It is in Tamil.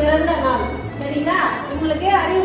பிறந்த நாள். சரிங்களா? உங்களுக்கு அறிவு